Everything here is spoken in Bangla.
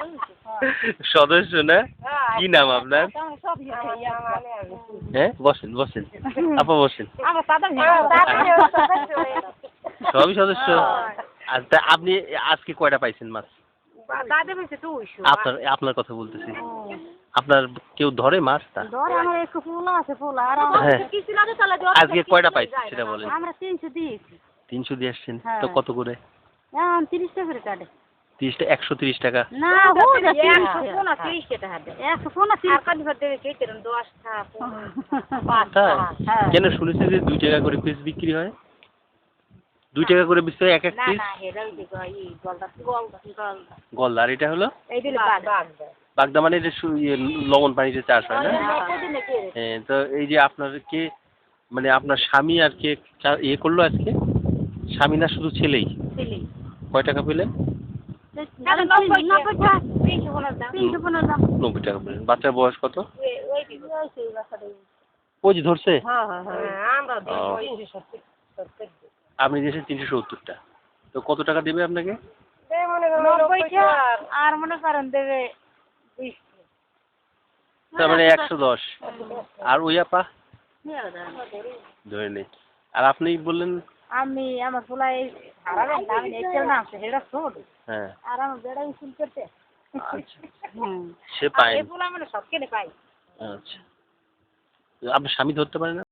সদস্য না? কি নাম আপনার? হ্যাঁ বসেন বসেন। আপা বসেন। সবই সদস্য? আর তা আপনি আজকে কয়টা পাইছেন মাছ? আপনার আপনার কথা বলতেছি। আপনার কেউ ধরে মাছ তা? ধর আমার একটু ফুলা আছে ফুলা। আর আমার- হ্যাঁ। তাহলে আজকে কয়টা পাইছেন সেটা বলেন। আমরা তিনশো দিয়েছি। তিনশো দিয়ে আসছেন। হ্যাঁ। তো কত করে? তিরিশ টাকা করে কাটে। তিরিশটা একশো তিরিশ টাকা। না হো যা একশো তিরিশ টাকা। একশো তিরিশ দেবে কে? দশটা তাই হ্যাঁ। কেন শুনেছি যে দুই টাকা করে পিস বিক্রি হয়? দুই টাকা করে বিক্রি হয় এক এক পিস না হেরা ওই দিকে ই গলদা গলদা গলদা। গলদা আর এটা হলো? বাগদা মানে এটা ইয়ে লবণ পানিতে চাষ হয় না? হ্যাঁ, তো এই যে আপনার কে মানে আপনার স্বামী আর কে চা- ইয়ে করল আজকে? স্বামী না শুধু ছেলেই। কয় টাকা পেলেন? নব্বই টাকা। টাকা বাচ্চার বয়স কত? ওই- যে ধরছে? হ্যাঁ হ্যাঁ হ্যাঁ। আপনি দিয়েছেন তিনশো সত্তরটা। তো কত টাকা দেবে আপনাকে? আর মনে করেন দেবে বিশ। তার মানে একশো দশ। আর ওই আপা? ধরে নেই আর আপনি বললেন আমি আমার ফুলা হ্যাঁ। আচ্ছা। সে পায় আচ্ছা। আপনার স্বামী ধরতে পারেন না?